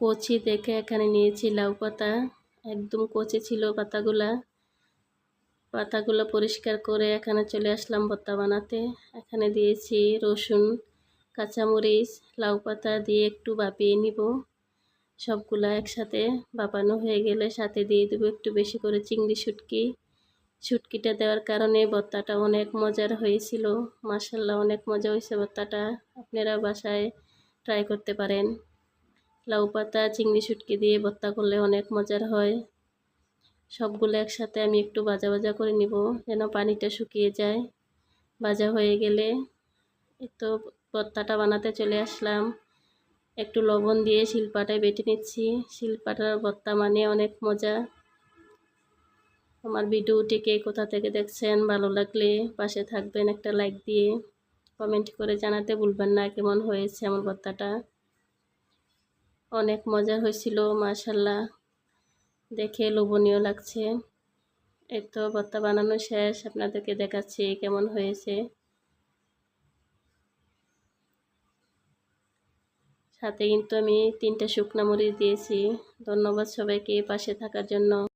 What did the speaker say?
কচি দেখে এখানে নিয়েছি লাউ পাতা, একদম কচি ছিল পাতাগুলা। পাতাগুলো পরিষ্কার করে এখানে চলে আসলাম ভর্তা বানাতে। এখানে দিয়েছি রসুন, কাঁচামরিচ, লাউ পাতা দিয়ে একটু বাপিয়ে নিব। সবগুলা একসাথে বাপানো হয়ে গেলে সাথে দিয়ে দেবো একটু বেশি করে চিংড়ি শুটকি। শুটকিটা দেওয়ার কারণে ভর্তাটা অনেক মজার হয়েছিল। মাসাল্লাহ অনেক মজা হয়েছে ভর্তাটা। আপনারা বাসায় ট্রাই করতে পারেন। লাউ পাতা, চিংড়ি শুটকি দিয়ে ভর্তা করলে অনেক মজার হয়। সবগুলো একসাথে আমি একটু ভাজা ভাজা করে নিব, যেন পানিটা শুকিয়ে যায়। ভাজা হয়ে গেলে তো ভর্তাটা বানাতে চলে আসলাম। একটু লবণ দিয়ে শিলপাটায় বেটে নিচ্ছি। শিলপাটার ভর্তা মানে অনেক মজা। আমার ভিডিওটিকে কোথা থেকে দেখছেন, ভালো লাগলে পাশে থাকবেন একটা লাইক দিয়ে। কমেন্ট করে জানাতে ভুলবেন না, কেমন হয়েছে আমার ভর্তাটা। অনেক মজা হয়েছিল মাশাল্লাহ দেখে লোভনীয় লাগছে। এই তো ভর্তা বানানো শেষ, আপনাদেরকে দেখাচ্ছি কেমন হয়েছে। সাথে কিন্তু আমি তিনটা শুকনা মরিচ দিয়েছি। ধন্যবাদ সবাইকে পাশে থাকার জন্য।